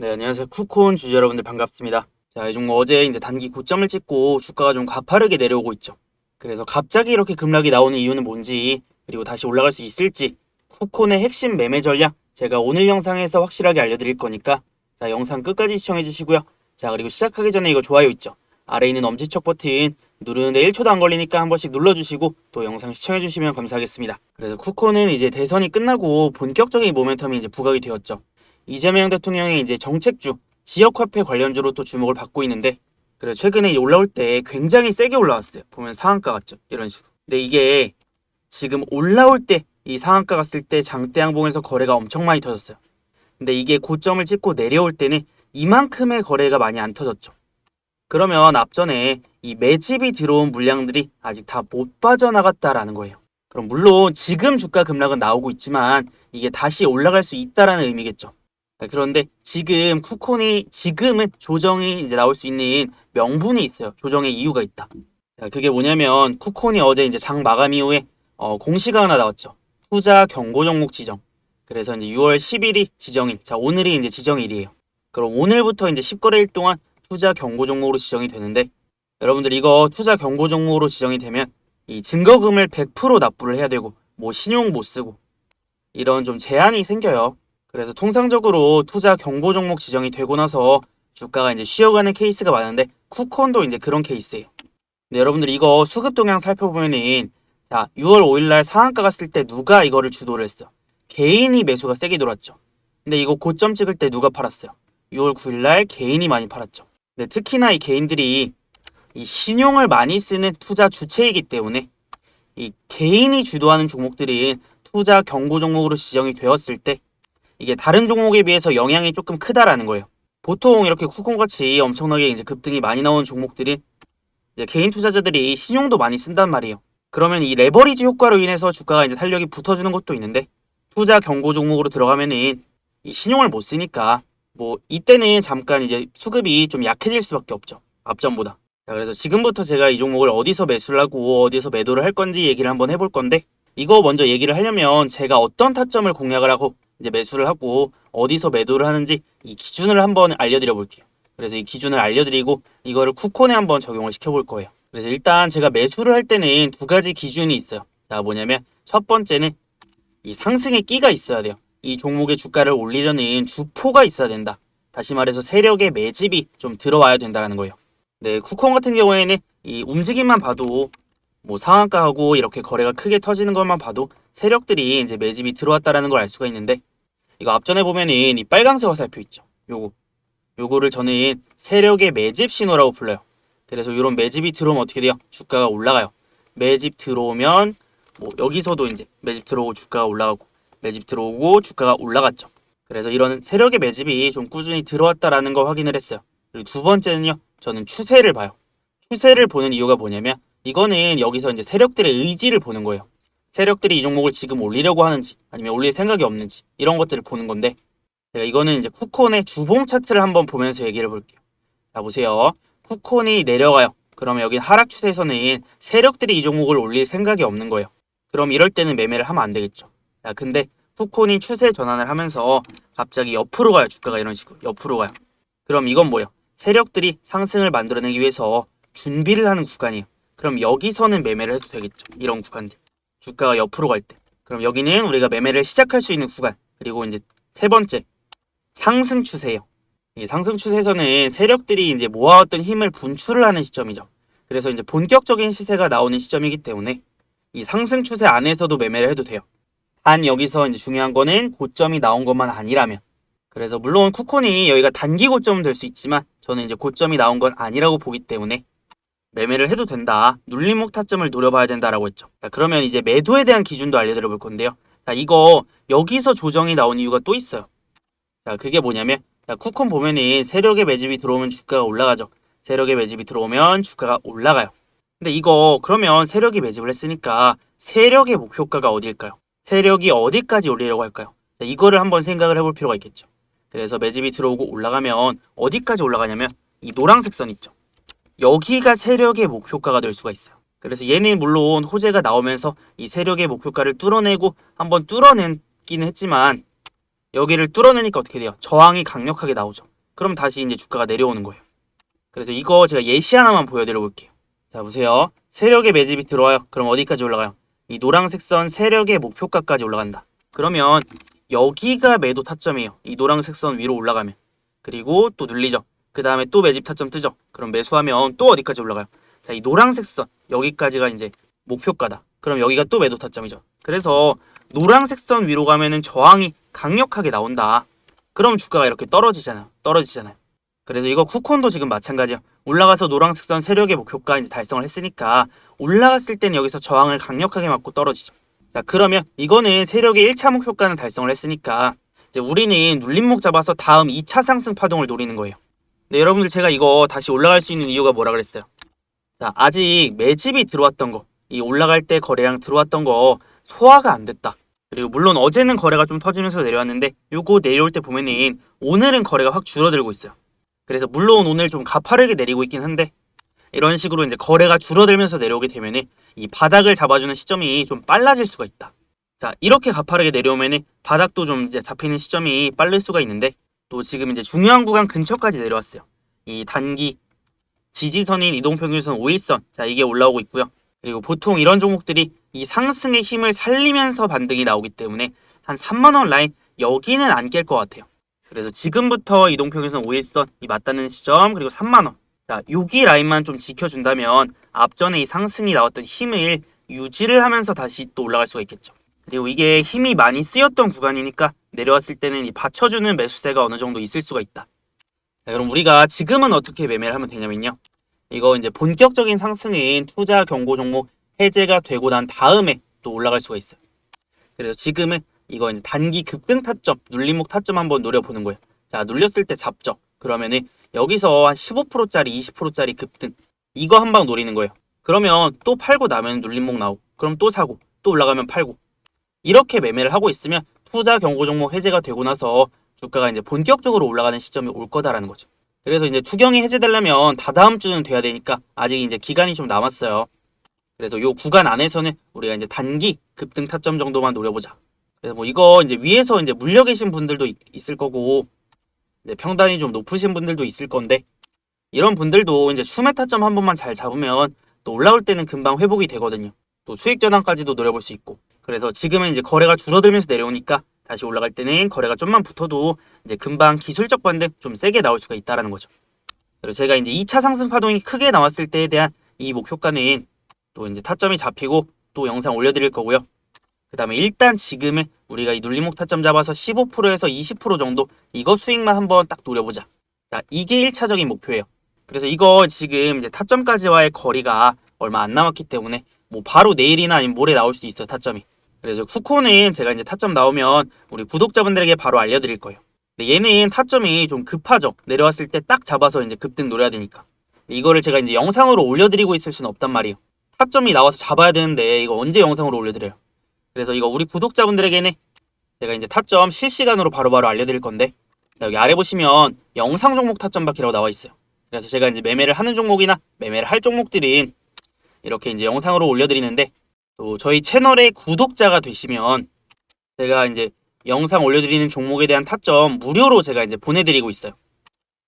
네, 안녕하세요. 쿠콘 주주 여러분들 반갑습니다. 자, 이 종목 어제 이제 단기 고점을 찍고 주가가 좀 가파르게 내려오고 있죠. 그래서 갑자기 이렇게 급락이 나오는 이유는 뭔지, 그리고 다시 올라갈 수 있을지, 쿠콘의 핵심 매매 전략 제가 오늘 영상에서 확실하게 알려드릴 거니까 자, 영상 끝까지 시청해 주시고요. 자, 그리고 시작하기 전에 이거 좋아요 있죠. 아래 있는 엄지척 버튼 누르는데 1초도 안 걸리니까 한 번씩 눌러주시고 또 영상 시청해 주시면 감사하겠습니다. 그래서 쿠콘은 이제 대선이 끝나고 본격적인 모멘텀이 이제 부각이 되었죠. 이재명 대통령의 이제 정책주, 지역화폐 관련주로 또 주목을 받고 있는데, 그래 최근에 올라올 때 굉장히 세게 올라왔어요. 보면 상한가 같죠? 이런 식으로. 근데 이게 지금 올라올 때 이 상한가 갔을 때 장대 양봉에서 거래가 엄청 많이 터졌어요. 근데 이게 고점을 찍고 내려올 때는 이만큼의 거래가 많이 안 터졌죠. 그러면 앞전에 이 매집이 들어온 물량들이 아직 다 못 빠져나갔다라는 거예요. 그럼 물론 지금 주가 급락은 나오고 있지만 이게 다시 올라갈 수 있다라는 의미겠죠. 네, 그런데 지금 쿠콘이 지금은 조정이 이제 나올 수 있는 명분이 있어요. 조정의 이유가 있다. 자, 그게 뭐냐면 쿠콘이 어제 이제 장 마감 이후에 어, 공시가 하나 나왔죠. 투자 경고 종목 지정. 그래서 이제 6월 10일이 지정일. 자, 오늘이 이제 지정일이에요. 그럼 오늘부터 이제 10거래일 동안 투자 경고 종목으로 지정이 되는데 여러분들 이거 투자 경고 종목으로 지정이 되면 이 증거금을 100% 납부를 해야 되고 뭐 신용 못 쓰고 이런 좀 제한이 생겨요. 그래서 통상적으로 투자 경고 종목 지정이 되고 나서 주가가 이제 쉬어가는 케이스가 많은데 쿠콘도 이제 그런 케이스예요. 근데 여러분들 이거 수급 동향 살펴보면은 자 6월 5일날 상한가 갔을 때 누가 이거를 주도를 했어? 개인이 매수가 세게 들어왔죠. 근데 이거 고점 찍을 때 누가 팔았어요? 6월 9일날 개인이 많이 팔았죠. 근데 특히나 이 개인들이 이 신용을 많이 쓰는 투자 주체이기 때문에 이 개인이 주도하는 종목들은 투자 경고 종목으로 지정이 되었을 때 이게 다른 종목에 비해서 영향이 조금 크다라는 거예요. 보통 이렇게 쿠콘같이 엄청나게 이제 급등이 많이 나오는 종목들은 이제 개인 투자자들이 신용도 많이 쓴단 말이에요. 그러면 이 레버리지 효과로 인해서 주가가 이제 탄력이 붙어주는 것도 있는데 투자 경고 종목으로 들어가면은 이 신용을 못 쓰니까 뭐 이때는 잠깐 이제 수급이 좀 약해질 수밖에 없죠. 앞전보다. 자, 그래서 지금부터 제가 이 종목을 어디서 매수를 하고 어디서 매도를 할 건지 얘기를 한번 해볼 건데 이거 먼저 얘기를 하려면 제가 어떤 타점을 공략을 하고 이제 매수를 하고 어디서 매도를 하는지 이 기준을 한번 알려드려 볼게요. 그래서 이 기준을 알려드리고 이거를 쿠콘에 한번 적용을 시켜볼 거예요. 그래서 일단 제가 매수를 할 때는 두 가지 기준이 있어요. 자, 뭐냐면 첫 번째는 이 상승의 끼가 있어야 돼요. 이 종목의 주가를 올리려는 주포가 있어야 된다. 다시 말해서 세력의 매집이 좀 들어와야 된다는 거예요. 네, 쿠콘 같은 경우에는 이 움직임만 봐도 뭐 상한가하고 이렇게 거래가 크게 터지는 것만 봐도 세력들이 이제 매집이 들어왔다라는 걸 알 수가 있는데 이거 앞전에 보면은 이 빨강색 화살표 있죠. 요거 요거를 저는 세력의 매집 신호라고 불러요. 그래서 이런 매집이 들어오면 어떻게 돼요? 주가가 올라가요. 매집 들어오면 뭐 여기서도 이제 매집 들어오고 주가가 올라가고 매집 들어오고 주가가 올라갔죠. 그래서 이런 세력의 매집이 좀 꾸준히 들어왔다라는 거 확인을 했어요. 그리고 두 번째는요. 저는 추세를 봐요. 추세를 보는 이유가 뭐냐면 이거는 여기서 이제 세력들의 의지를 보는 거예요. 세력들이 이 종목을 지금 올리려고 하는지 아니면 올릴 생각이 없는지 이런 것들을 보는 건데 제가 이거는 이제 쿠콘의 주봉 차트를 한번 보면서 얘기를 볼게요. 자 보세요. 쿠콘이 내려가요. 그러면 여기 하락 추세에서는 세력들이 이 종목을 올릴 생각이 없는 거예요. 그럼 이럴 때는 매매를 하면 안 되겠죠. 자 근데 쿠콘이 추세 전환을 하면서 갑자기 옆으로 가요. 주가가 이런 식으로 옆으로 가요. 그럼 이건 뭐예요? 세력들이 상승을 만들어내기 위해서 준비를 하는 구간이에요. 그럼 여기서는 매매를 해도 되겠죠. 이런 구간들. 주가가 옆으로 갈 때. 그럼 여기는 우리가 매매를 시작할 수 있는 구간. 그리고 이제 세 번째. 상승 추세예요. 이 상승 추세에서는 세력들이 이제 모아왔던 힘을 분출을 하는 시점이죠. 그래서 이제 본격적인 시세가 나오는 시점이기 때문에 이 상승 추세 안에서도 매매를 해도 돼요. 단 여기서 이제 중요한 거는 고점이 나온 것만 아니라면. 그래서 물론 쿠콘이 여기가 단기 고점은 될 수 있지만 저는 이제 고점이 나온 건 아니라고 보기 때문에 매매를 해도 된다. 눌림목 타점을 노려봐야 된다라고 했죠. 자, 그러면 이제 매도에 대한 기준도 알려드려 볼 건데요. 자, 이거 여기서 조정이 나온 이유가 또 있어요. 자, 그게 뭐냐면 자, 쿠콘 보면은 세력의 매집이 들어오면 주가가 올라가죠. 세력의 매집이 들어오면 주가가 올라가요. 근데 이거 그러면 세력이 매집을 했으니까 세력의 목표가가 어디일까요? 세력이 어디까지 올리려고 할까요? 자, 이거를 한번 생각을 해볼 필요가 있겠죠. 그래서 매집이 들어오고 올라가면 어디까지 올라가냐면 이 노란색 선 있죠. 여기가 세력의 목표가가 될 수가 있어요. 그래서 얘는 물론 호재가 나오면서 이 세력의 목표가를 뚫어내고 한번 뚫어냈기는 했지만 여기를 뚫어내니까 어떻게 돼요? 저항이 강력하게 나오죠. 그럼 다시 이제 주가가 내려오는 거예요. 그래서 이거 제가 예시 하나만 보여드려 볼게요. 자 보세요. 세력의 매집이 들어와요. 그럼 어디까지 올라가요? 이 노란색 선 세력의 목표가까지 올라간다. 그러면 여기가 매도 타점이에요. 이 노란색 선 위로 올라가면. 그리고 또 눌리죠. 그 다음에 또 매집 타점 뜨죠. 그럼 매수하면 또 어디까지 올라가요? 자, 이 노란색 선 여기까지가 이제 목표가다. 그럼 여기가 또 매도 타점이죠. 그래서 노란색 선 위로 가면은 저항이 강력하게 나온다. 그럼 주가가 이렇게 떨어지잖아요. 떨어지잖아요. 그래서 이거 쿠콘도 지금 마찬가지야. 올라가서 노란색 선 세력의 목표가 이제 달성을 했으니까 올라갔을 때는 여기서 저항을 강력하게 맞고 떨어지죠. 자, 그러면 이거는 세력의 1차 목표가는 달성을 했으니까 이제 우리는 눌림목 잡아서 다음 2차 상승 파동을 노리는 거예요. 네, 여러분들 제가 이거 다시 올라갈 수 있는 이유가 뭐라 그랬어요? 자, 아직 매집이 들어왔던 거, 이 올라갈 때 거래량 들어왔던 거 소화가 안 됐다. 그리고 물론 어제는 거래가 좀 터지면서 내려왔는데 요거 내려올 때 보면은 오늘은 거래가 확 줄어들고 있어요. 그래서 물론 오늘 좀 가파르게 내리고 있긴 한데 이런 식으로 이제 거래가 줄어들면서 내려오게 되면은 이 바닥을 잡아주는 시점이 좀 빨라질 수가 있다. 자, 이렇게 가파르게 내려오면은 바닥도 좀 이제 잡히는 시점이 빠를 수가 있는데 또 지금 이제 중요한 구간 근처까지 내려왔어요. 이 단기 지지선인 이동평균선 5일선 자 이게 올라오고 있고요. 그리고 보통 이런 종목들이 이 상승의 힘을 살리면서 반등이 나오기 때문에 한 3만 원 라인 여기는 안 깰 것 같아요. 그래서 지금부터 이동평균선 5일선 이 맞닿는 시점 그리고 3만 원. 자, 여기 라인만 좀 지켜준다면 앞전에 이 상승이 나왔던 힘을 유지를 하면서 다시 또 올라갈 수가 있겠죠. 그리고 이게 힘이 많이 쓰였던 구간이니까 내려왔을 때는 이 받쳐주는 매수세가 어느 정도 있을 수가 있다. 자, 그럼 우리가 지금은 어떻게 매매를 하면 되냐면요. 이거 이제 본격적인 상승인 투자 경고 종목 해제가 되고 난 다음에 또 올라갈 수가 있어요. 그래서 지금은 이거 이제 단기 급등 타점, 눌림목 타점 한번 노려보는 거예요. 자, 눌렸을 때 잡죠. 그러면은 여기서 한 15%짜리, 20%짜리 급등. 이거 한 방 노리는 거예요. 그러면 또 팔고 나면 눌림목 나오고, 그럼 또 사고, 또 올라가면 팔고. 이렇게 매매를 하고 있으면 투자 경고 종목 해제가 되고 나서 주가가 이제 본격적으로 올라가는 시점이 올 거다라는 거죠. 그래서 이제 투경이 해제되려면 다다음 주는 돼야 되니까 아직 이제 기간이 좀 남았어요. 그래서 요 구간 안에서는 우리가 이제 단기 급등 타점 정도만 노려보자. 그래서 뭐 이거 이제 위에서 이제 물려 계신 분들도 있, 있을 거고 이제 평단이 좀 높으신 분들도 있을 건데 이런 분들도 이제 수매 타점 한 번만 잘 잡으면 또 올라올 때는 금방 회복이 되거든요. 또 수익 전환까지도 노려볼 수 있고 그래서 지금은 이제 거래가 줄어들면서 내려오니까 다시 올라갈 때는 거래가 좀만 붙어도 이제 금방 기술적 반등 좀 세게 나올 수가 있다라는 거죠. 그리고 제가 이제 2차 상승 파동이 크게 나왔을 때에 대한 이 목표가는 또 이제 타점이 잡히고 또 영상 올려드릴 거고요. 그 다음에 일단 지금은 우리가 이 눌림목 타점 잡아서 15%에서 20% 정도 이거 수익만 한번 딱 노려보자. 자, 이게 1차적인 목표예요. 그래서 이거 지금 이제 타점까지와의 거리가 얼마 안 남았기 때문에 뭐 바로 내일이나 아니면 모레 나올 수도 있어요, 타점이. 그래서 쿠코는 제가 이제 타점 나오면 우리 구독자분들에게 바로 알려드릴 거예요. 근데 얘는 타점이 좀 급하죠. 내려왔을 때 딱 잡아서 이제 급등 노려야 되니까. 이거를 제가 이제 영상으로 올려드리고 있을 수는 없단 말이에요. 타점이 나와서 잡아야 되는데 이거 언제 영상으로 올려드려요? 그래서 이거 우리 구독자분들에게는 제가 이제 타점 실시간으로 바로바로 알려드릴 건데 여기 아래 보시면 영상 종목 타점 받기라고 나와 있어요. 그래서 제가 이제 매매를 하는 종목이나 매매를 할 종목들은 이렇게 이제 영상으로 올려드리는데 또 저희 채널의 구독자가 되시면 제가 이제 영상 올려드리는 종목에 대한 타점 무료로 제가 이제 보내드리고 있어요.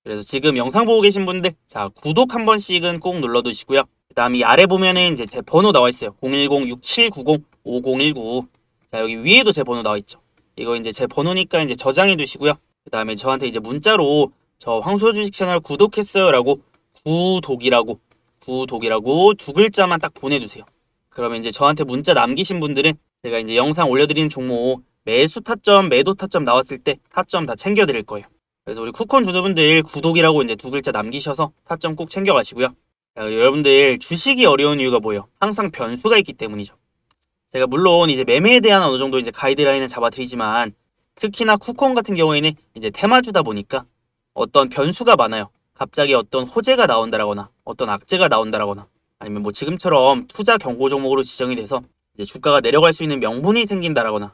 그래서 지금 영상 보고 계신 분들 자 구독 한 번씩은 꼭 눌러두시고요. 그 다음 이 아래 보면은 이제 제 번호 나와 있어요. 010-6790-5019. 자 여기 위에도 제 번호 나와 있죠. 이거 이제 제 번호니까 이제 저장해 두시고요. 그 다음에 저한테 이제 문자로 저 황소 주식 채널 구독했어요 라고 구독이라고 구독이라고 두 글자만 딱 보내주세요. 그러면 이제 저한테 문자 남기신 분들은 제가 이제 영상 올려드리는 종목 매수 타점, 매도 타점 나왔을 때 타점 다 챙겨드릴 거예요. 그래서 우리 쿠콘 주주분들 구독이라고 이제 두 글자 남기셔서 타점 꼭 챙겨가시고요. 자, 여러분들 주식이 어려운 이유가 뭐예요? 항상 변수가 있기 때문이죠. 제가 물론 이제 매매에 대한 어느 정도 이제 가이드라인을 잡아드리지만 특히나 쿠콘 같은 경우에는 이제 테마주다 보니까 어떤 변수가 많아요. 갑자기 어떤 호재가 나온다라거나 어떤 악재가 나온다라거나 아니면 뭐 지금처럼 투자 경고 종목으로 지정이 돼서 이제 주가가 내려갈 수 있는 명분이 생긴다라거나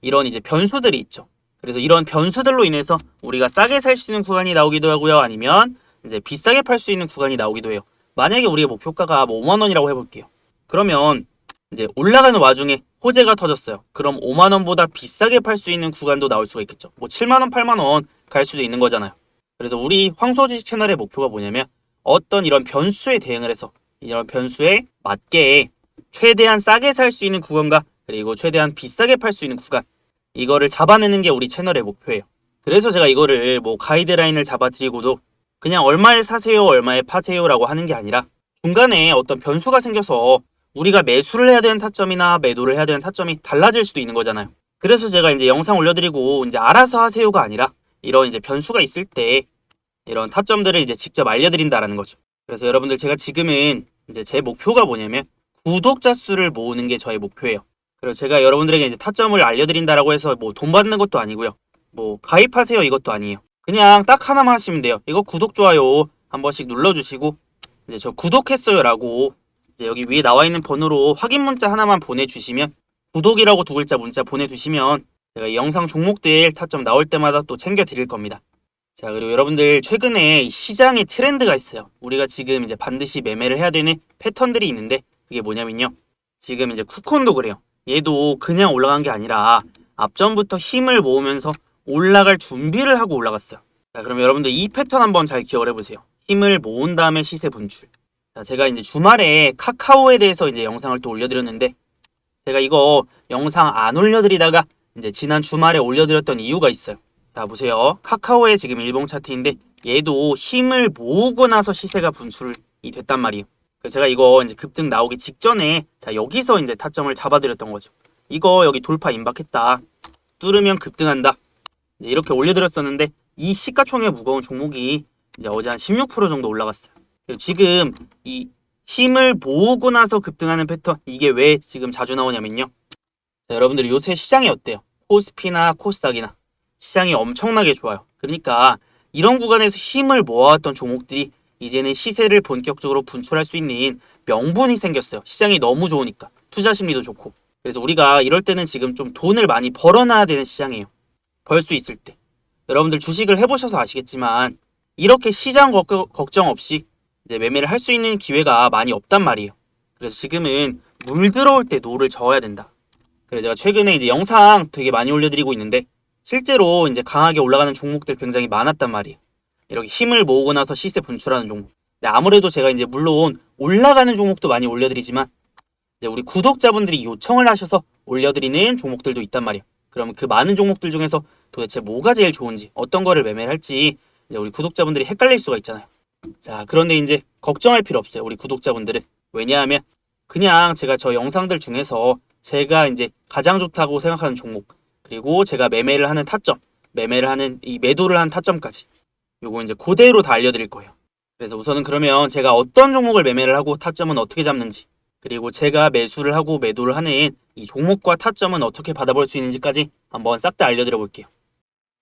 이런 이제 변수들이 있죠. 그래서 이런 변수들로 인해서 우리가 싸게 살 수 있는 구간이 나오기도 하고요. 아니면 이제 비싸게 팔 수 있는 구간이 나오기도 해요. 만약에 우리의 목표가가 뭐 5만 원이라고 해볼게요. 그러면 이제 올라가는 와중에 호재가 터졌어요. 그럼 5만 원보다 비싸게 팔 수 있는 구간도 나올 수가 있겠죠. 뭐 7만 원, 8만 원 갈 수도 있는 거잖아요. 그래서 우리 황소주식 채널의 목표가 뭐냐면 어떤 이런 변수에 대응을 해서 이런 변수에 맞게 최대한 싸게 살 수 있는 구간과 그리고 최대한 비싸게 팔 수 있는 구간 이거를 잡아내는 게 우리 채널의 목표예요. 그래서 제가 이거를 뭐 가이드라인을 잡아드리고도 그냥 얼마에 사세요, 얼마에 파세요라고 하는 게 아니라 중간에 어떤 변수가 생겨서 우리가 매수를 해야 되는 타점이나 매도를 해야 되는 타점이 달라질 수도 있는 거잖아요. 그래서 제가 이제 영상 올려드리고 이제 알아서 하세요가 아니라 이런 이제 변수가 있을 때 이런 타점들을 이제 직접 알려드린다라는 거죠. 그래서 여러분들 제가 지금은 이제 제 목표가 뭐냐면 구독자 수를 모으는 게 저의 목표예요. 그리고 제가 여러분들에게 이제 타점을 알려드린다라고 해서 뭐 돈 받는 것도 아니고요. 뭐 가입하세요 이것도 아니에요. 그냥 딱 하나만 하시면 돼요. 이거 구독 좋아요 한 번씩 눌러주시고 이제 저 구독했어요라고 이제 여기 위에 나와 있는 번호로 확인 문자 하나만 보내주시면 구독이라고 두 글자 문자 보내주시면 제가 이 영상 종목들 타점 나올 때마다 또 챙겨 드릴 겁니다. 자 그리고 여러분들 최근에 이 시장의 트렌드가 있어요. 우리가 지금 이제 반드시 매매를 해야 되는 패턴들이 있는데 그게 뭐냐면요. 지금 이제 쿠콘도 그래요. 얘도 그냥 올라간 게 아니라 앞전부터 힘을 모으면서 올라갈 준비를 하고 올라갔어요. 자, 그럼 여러분들 이 패턴 한번 잘 기억을 해보세요. 힘을 모은 다음에 시세 분출. 자, 제가 이제 주말에 카카오에 대해서 이제 영상을 또 올려드렸는데, 제가 이거 영상 안 올려드리다가 이제 지난 주말에 올려드렸던 이유가 있어요. 자, 보세요. 카카오의 지금 일봉 차트인데, 얘도 힘을 모으고 나서 시세가 분출이 됐단 말이에요. 그래서 제가 이거 이제 급등 나오기 직전에, 자, 여기서 이제 타점을 잡아드렸던 거죠. 이거 여기 돌파 임박했다. 뚫으면 급등한다. 이제 이렇게 올려드렸었는데 이 시가총액 무거운 종목이 이제 어제 한 16% 정도 올라갔어요. 그리고 지금 이 힘을 모으고 나서 급등하는 패턴 이게 왜 지금 자주 나오냐면요. 자, 여러분들이 요새 시장이 어때요? 코스피나 코스닥이나 시장이 엄청나게 좋아요. 그러니까 이런 구간에서 힘을 모아왔던 종목들이 이제는 시세를 본격적으로 분출할 수 있는 명분이 생겼어요. 시장이 너무 좋으니까 투자 심리도 좋고. 그래서 우리가 이럴 때는 지금 좀 돈을 많이 벌어놔야 되는 시장이에요. 벌 수 있을 때. 여러분들 주식을 해보셔서 아시겠지만 이렇게 시장 걱- 걱정 없이 이제 매매를 할 수 있는 기회가 많이 없단 말이에요. 그래서 지금은 물 들어올 때 노를 저어야 된다. 그래서 제가 최근에 이제 영상 되게 많이 올려드리고 있는데 실제로 이제 강하게 올라가는 종목들 굉장히 많았단 말이에요. 이렇게 힘을 모으고 나서 시세 분출하는 종목. 근데 아무래도 제가 이제 물론 올라가는 종목도 많이 올려드리지만 우리 구독자분들이 요청을 하셔서 올려드리는 종목들도 있단 말이에요. 그러면 그 많은 종목들 중에서 도대체 뭐가 제일 좋은지 어떤 거를 매매를 할지 우리 구독자분들이 헷갈릴 수가 있잖아요. 자 그런데 이제 걱정할 필요 없어요. 우리 구독자분들은 왜냐하면 그냥 제가 저 영상들 중에서 제가 이제 가장 좋다고 생각하는 종목 그리고 제가 매매를 하는 타점 매매를 하는 이 매도를 한 타점까지 요거 이제 그대로 다 알려드릴 거예요. 그래서 우선은 그러면 제가 어떤 종목을 매매를 하고 타점은 어떻게 잡는지 그리고 제가 매수를 하고 매도를 하는 이 종목과 타점은 어떻게 받아볼 수 있는지까지 한번 싹 다 알려드려 볼게요.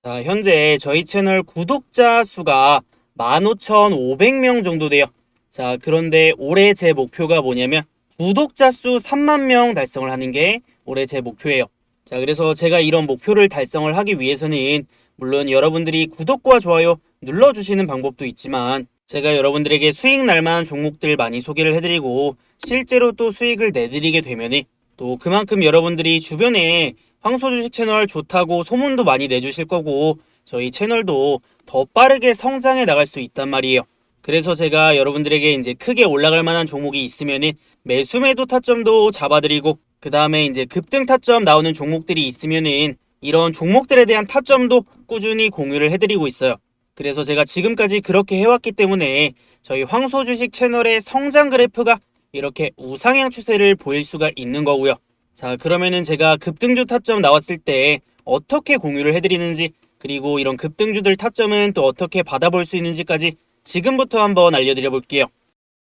자, 현재 저희 채널 구독자 수가 15,500명 정도 돼요. 자, 그런데 올해 제 목표가 뭐냐면 구독자 수 3만 명 달성을 하는 게 올해 제 목표예요. 자, 그래서 제가 이런 목표를 달성을 하기 위해서는 물론 여러분들이 구독과 좋아요 눌러주시는 방법도 있지만 제가 여러분들에게 수익 날만한 종목들 많이 소개를 해드리고 실제로 또 수익을 내드리게 되면은 또 그만큼 여러분들이 주변에 황소 주식 채널 좋다고 소문도 많이 내주실 거고 저희 채널도 더 빠르게 성장해 나갈 수 있단 말이에요. 그래서 제가 여러분들에게 이제 크게 올라갈 만한 종목이 있으면은 매수 매도 타점도 잡아드리고 그 다음에 이제 급등 타점 나오는 종목들이 있으면은 이런 종목들에 대한 타점도 꾸준히 공유를 해드리고 있어요. 그래서 제가 지금까지 그렇게 해왔기 때문에 저희 황소 주식 채널의 성장 그래프가 이렇게 우상향 추세를 보일 수가 있는 거고요. 자, 그러면은 제가 급등주 타점 나왔을 때 어떻게 공유를 해드리는지 그리고 이런 급등주들 타점은 또 어떻게 받아볼 수 있는지까지 지금부터 한번 알려드려 볼게요.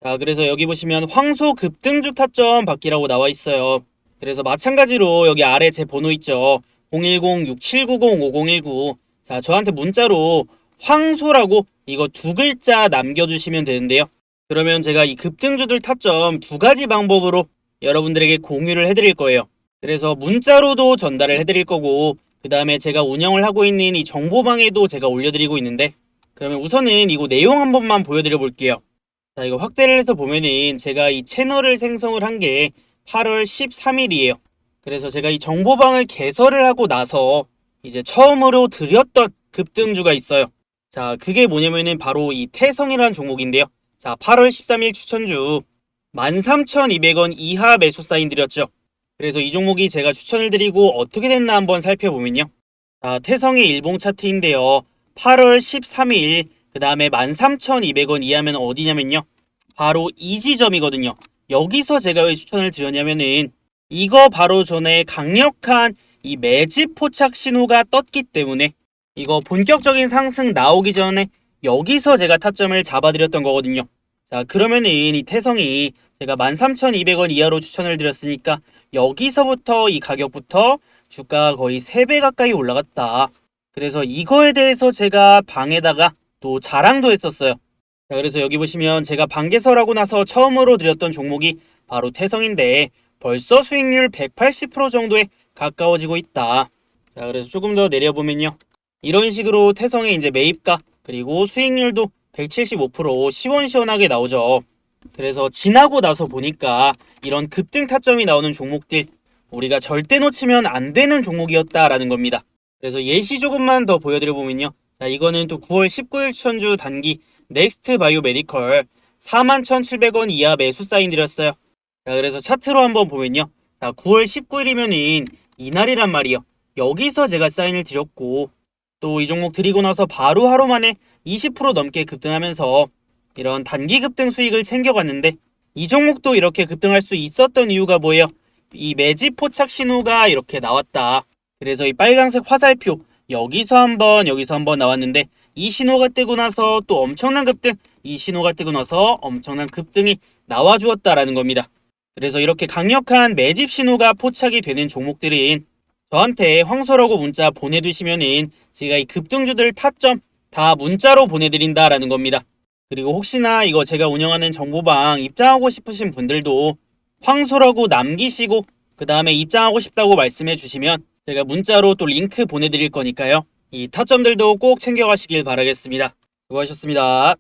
자, 그래서 여기 보시면 황소 급등주 타점 받기라고 나와 있어요. 그래서 마찬가지로 여기 아래 제 번호 있죠. 010-6790-5019. 자, 저한테 문자로 황소라고 이거 두 글자 남겨주시면 되는데요. 그러면 제가 이 급등주들 타점 두 가지 방법으로 여러분들에게 공유를 해드릴 거예요. 그래서 문자로도 전달을 해드릴 거고, 그 다음에 제가 운영을 하고 있는 이 정보방에도 제가 올려드리고 있는데, 그러면 우선은 이거 내용 한 번만 보여드려 볼게요. 자, 이거 확대를 해서 보면은 제가 이 채널을 생성을 한 게 8월 13일이에요. 그래서 제가 이 정보방을 개설을 하고 나서 이제 처음으로 드렸던 급등주가 있어요. 자, 그게 뭐냐면은 바로 이 태성이라는 종목인데요. 자, 8월 13일 추천주 13,200원 이하 매수 사인 드렸죠. 그래서 이 종목이 제가 추천을 드리고 어떻게 됐나 한번 살펴보면요. 자, 태성의 일봉 차트인데요. 8월 13일 그 다음에 13,200원 이하면 어디냐면요. 바로 이 지점이거든요. 여기서 제가 왜 추천을 드렸냐면은 이거 바로 전에 강력한 이 매집 포착 신호가 떴기 때문에 이거 본격적인 상승 나오기 전에 여기서 제가 타점을 잡아드렸던 거거든요. 자 그러면은 이 태성이 제가 13,200원 이하로 추천을 드렸으니까 여기서부터 이 가격부터 주가가 거의 3배 가까이 올라갔다. 그래서 이거에 대해서 제가 방에다가 또 자랑도 했었어요. 자, 그래서 여기 보시면 제가 반개설하고 나서 처음으로 드렸던 종목이 바로 태성인데 벌써 수익률 180% 정도에 가까워지고 있다. 자, 그래서 조금 더 내려보면요. 이런 식으로 태성의 이제 매입가 그리고 수익률도 175% 시원시원하게 나오죠. 그래서 지나고 나서 보니까 이런 급등 타점이 나오는 종목들 우리가 절대 놓치면 안 되는 종목이었다라는 겁니다. 그래서 예시 조금만 더 보여드려 보면요. 자, 이거는 또 9월 19일 추천주 단기 넥스트 바이오 메디컬 41,700원 이하 매수 사인 드렸어요. 자, 그래서 차트로 한번 보면요. 자, 9월 19일이면은 이날이란 말이요. 여기서 제가 사인을 드렸고 또 이 종목 드리고 나서 바로 하루 만에 20% 넘게 급등하면서 이런 단기 급등 수익을 챙겨갔는데 이 종목도 이렇게 급등할 수 있었던 이유가 뭐예요? 이 매집 포착 신호가 이렇게 나왔다. 그래서 이 빨간색 화살표 여기서 한번 여기서 한번 나왔는데 이 신호가 뜨고 나서 또 엄청난 급등 이 신호가 뜨고 나서 엄청난 급등이 나와 주었다라는 겁니다. 그래서 이렇게 강력한 매집 신호가 포착이 되는 종목들인 저한테 황소라고 문자 보내두시면은 제가 이 급등주들 타점 다 문자로 보내드린다라는 겁니다. 그리고 혹시나 이거 제가 운영하는 정보방 입장하고 싶으신 분들도 황소라고 남기시고 그 다음에 입장하고 싶다고 말씀해 주시면 제가 문자로 또 링크 보내드릴 거니까요. 이 타점들도 꼭 챙겨가시길 바라겠습니다. 수고하셨습니다.